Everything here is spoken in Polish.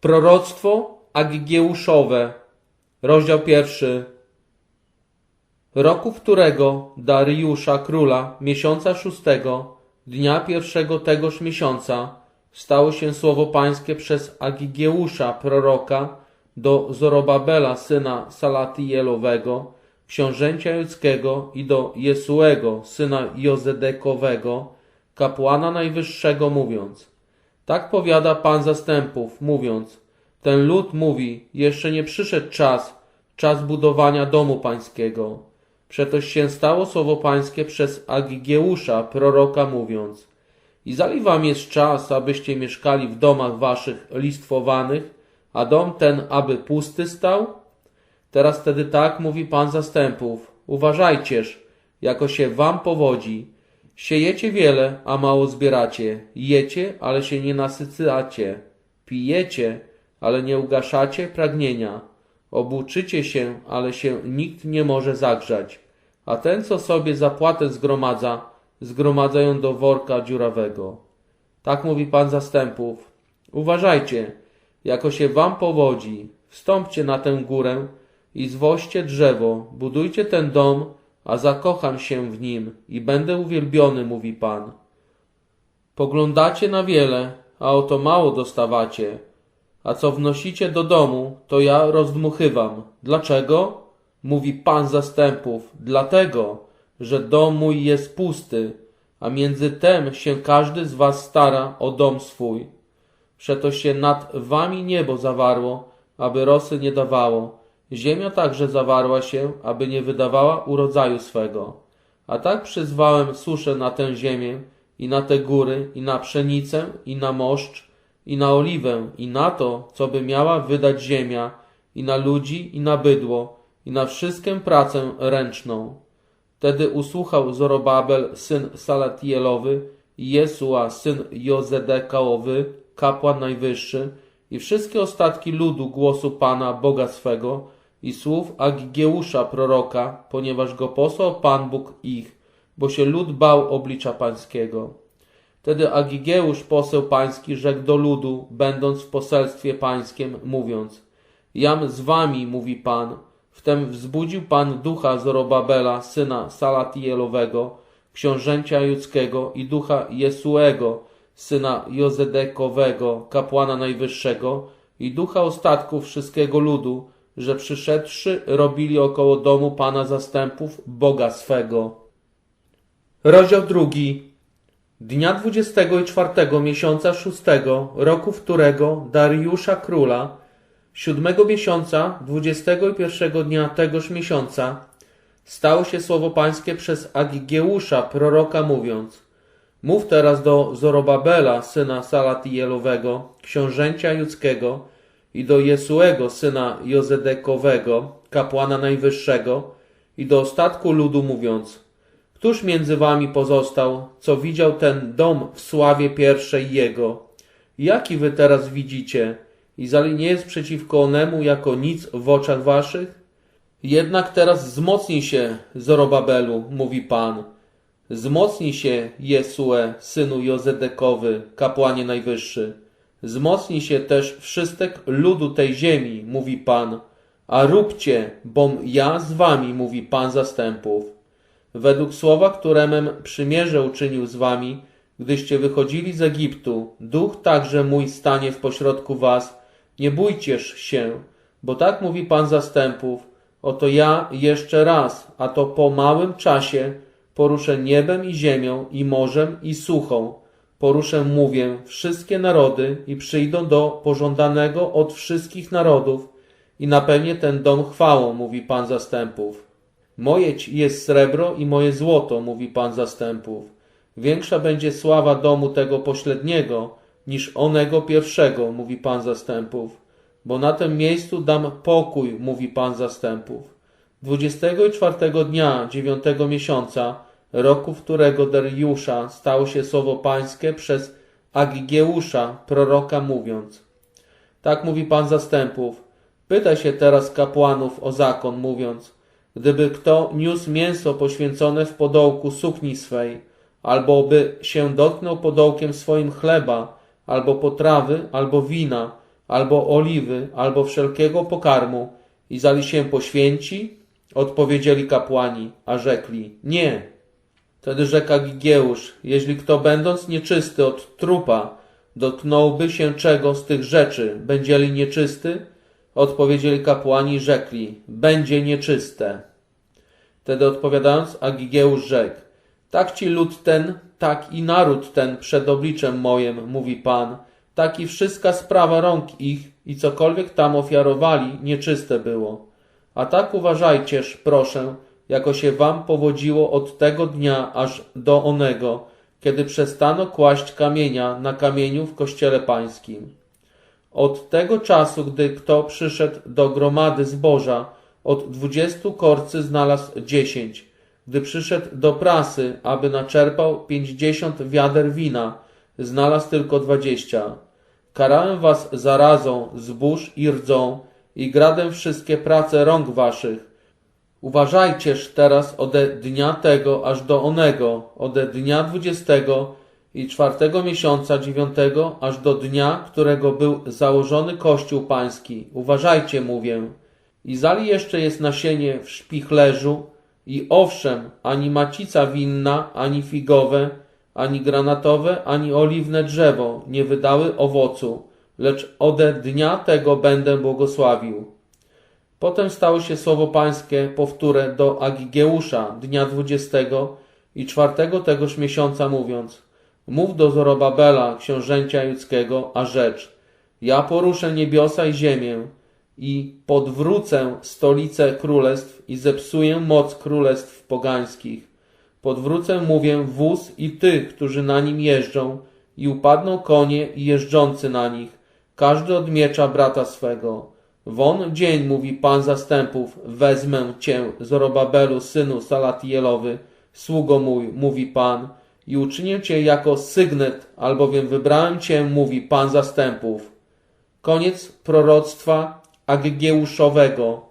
Proroctwo Agigeuszowe, rozdział pierwszy. Roku którego Dariusza króla, miesiąca szóstego, dnia pierwszego tegoż miesiąca, stało się słowo pańskie przez Agigeusza proroka do Zorobabela syna Salatielowego, książęcia judzkiego i do Jesuego syna Jozedekowego, kapłana najwyższego mówiąc. Tak powiada Pan zastępów, mówiąc, ten lud mówi, jeszcze nie przyszedł czas, czas budowania domu pańskiego. Przetoż się stało słowo pańskie przez Agigeusza, proroka, mówiąc, i zali wam jest czas, abyście mieszkali w domach waszych listwowanych, a dom ten, aby pusty stał? Teraz wtedy tak mówi Pan zastępów, uważajcież, jako się wam powodzi. Siejecie wiele, a mało zbieracie. Jecie, ale się nie nasycacie. Pijecie, ale nie ugaszacie pragnienia. Obłóczycie się, ale się nikt nie może zagrzać. A ten, co sobie zapłatę zgromadza, zgromadza ją do worka dziurawego. Tak mówi Pan zastępów. Uważajcie, jako się wam powodzi. Wstąpcie na tę górę i zwoźcie drzewo, budujcie ten dom, a zakocham się w nim i będę uwielbiony, mówi Pan. Poglądacie na wiele, a oto mało dostawacie. A co wnosicie do domu, to ja rozdmuchywam. Dlaczego? Mówi Pan zastępów. Dlatego, że dom mój jest pusty, a między tem się każdy z was stara o dom swój. Przeto się nad wami niebo zawarło, aby rosy nie dawało. Ziemia także zawarła się, aby nie wydawała urodzaju swego. A tak przyzwałem suszę na tę ziemię, i na te góry, i na pszenicę, i na moszcz, i na oliwę, i na to, co by miała wydać ziemia, i na ludzi, i na bydło, i na wszystkę pracę ręczną. Wtedy usłuchał Zorobabel, syn Salatielowy, i Jesua, syn Jozedekaowy, kapłan najwyższy, i wszystkie ostatki ludu głosu Pana, Boga swego, i słów Agigeusza proroka, ponieważ go posłał Pan Bóg ich, bo się lud bał oblicza pańskiego. Wtedy Agigeusz, poseł pański, rzekł do ludu, będąc w poselstwie pańskim, mówiąc, Jam z wami, mówi Pan. Wtem wzbudził Pan ducha Zorobabela, syna Salatielowego, książęcia judzkiego i ducha Jesuego, syna Jozedekowego, kapłana najwyższego i ducha ostatków wszystkiego ludu, że przyszedłszy robili około domu Pana zastępów, Boga swego. Rozdział drugi. Dnia dwudziestego i czwartego miesiąca szóstego, roku którego Dariusza króla, siódmego miesiąca, dwudziestego i pierwszego dnia tegoż miesiąca, stało się słowo pańskie przez Agigeusza, proroka, mówiąc Mów teraz do Zorobabela, syna Salatielowego, książęcia judzkiego, i do Jesuego, syna Jozedekowego, kapłana najwyższego, i do ostatku ludu, mówiąc Któż między wami pozostał, co widział ten dom w sławie pierwszej jego? Jaki wy teraz widzicie? I zali nie jest przeciwko onemu jako nic w oczach waszych? Jednak teraz wzmocnij się, Zorobabelu, mówi Pan. Wzmocnij się, Jesue, synu Jozedekowy, kapłanie najwyższy. Wzmocnij się też wszystek ludu tej ziemi, mówi Pan. A róbcie, bom ja z wami, mówi Pan zastępów. Według słowa, któremem przymierze uczynił z wami, gdyście wychodzili z Egiptu, duch także mój stanie w pośrodku was. Nie bójcież się, bo tak mówi Pan zastępów. Oto ja jeszcze raz, a to po małym czasie, poruszę niebem i ziemią, i morzem, i suchą. Poruszę, mówię, wszystkie narody i przyjdą do pożądanego od wszystkich narodów i napełnię ten dom chwałą, mówi Pan zastępów. Moje jest srebro i moje złoto, mówi Pan zastępów. Większa będzie sława domu tego pośredniego niż onego pierwszego, mówi Pan zastępów. Bo na tym miejscu dam pokój, mówi Pan zastępów. Dwudziestego i czwartego dnia dziewiątego miesiąca, roku, którego Dariusza stało się słowo pańskie przez Agigeusza, proroka, mówiąc. Tak mówi Pan zastępów. Pytaj się teraz kapłanów o zakon, mówiąc, gdyby kto niósł mięso poświęcone w podołku sukni swej, albo by się dotknął podołkiem swoim chleba, albo potrawy, albo wina, albo oliwy, albo wszelkiego pokarmu, i zali się poświęci? Odpowiedzieli kapłani, a rzekli, nie. Wtedy rzekł Agigeusz, jeśli kto będąc nieczysty od trupa, dotknąłby się czego z tych rzeczy, będzieli nieczysty? Odpowiedzieli kapłani i rzekli, będzie nieczyste. Wtedy odpowiadając, Agigeusz rzekł, tak ci lud ten, tak i naród ten przed obliczem mojem, mówi Pan, tak i wszystka sprawa rąk ich i cokolwiek tam ofiarowali, nieczyste było. A tak uważajcież, proszę, jako się wam powodziło od tego dnia aż do onego, kiedy przestano kłaść kamienia na kamieniu w kościele pańskim. Od tego czasu, gdy kto przyszedł do gromady zboża, od dwudziestu korcy znalazł dziesięć. Gdy przyszedł do prasy, aby naczerpał pięćdziesiąt wiader wina, znalazł tylko dwadzieścia. Karałem was zarazą, zbóż i rdzą i gradem wszystkie prace rąk waszych. Uważajcież teraz ode dnia tego aż do onego, ode dnia dwudziestego i czwartego miesiąca dziewiątego aż do dnia, którego był założony Kościół Pański. Uważajcie, mówię. I zali jeszcze jest nasienie w szpichlerzu i owszem, ani macica winna, ani figowe, ani granatowe, ani oliwne drzewo nie wydały owocu, lecz ode dnia tego będę błogosławił. Potem stało się słowo pańskie powtórę do Agigeusza dnia dwudziestego i czwartego tegoż miesiąca mówiąc Mów do Zorobabela, książęcia judzkiego, a rzecz Ja poruszę niebiosa i ziemię i podwrócę stolicę królestw i zepsuję moc królestw pogańskich. Podwrócę, mówię, wóz i tych, którzy na nim jeżdżą i upadną konie i jeżdżący na nich, każdy od miecza brata swego. Won dzień, mówi Pan zastępów, wezmę Cię, Zorobabelu, synu Salatielowy, sługo mój, mówi Pan, i uczynię Cię jako sygnet, albowiem wybrałem Cię, mówi Pan zastępów. Koniec proroctwa Agygeuszowego.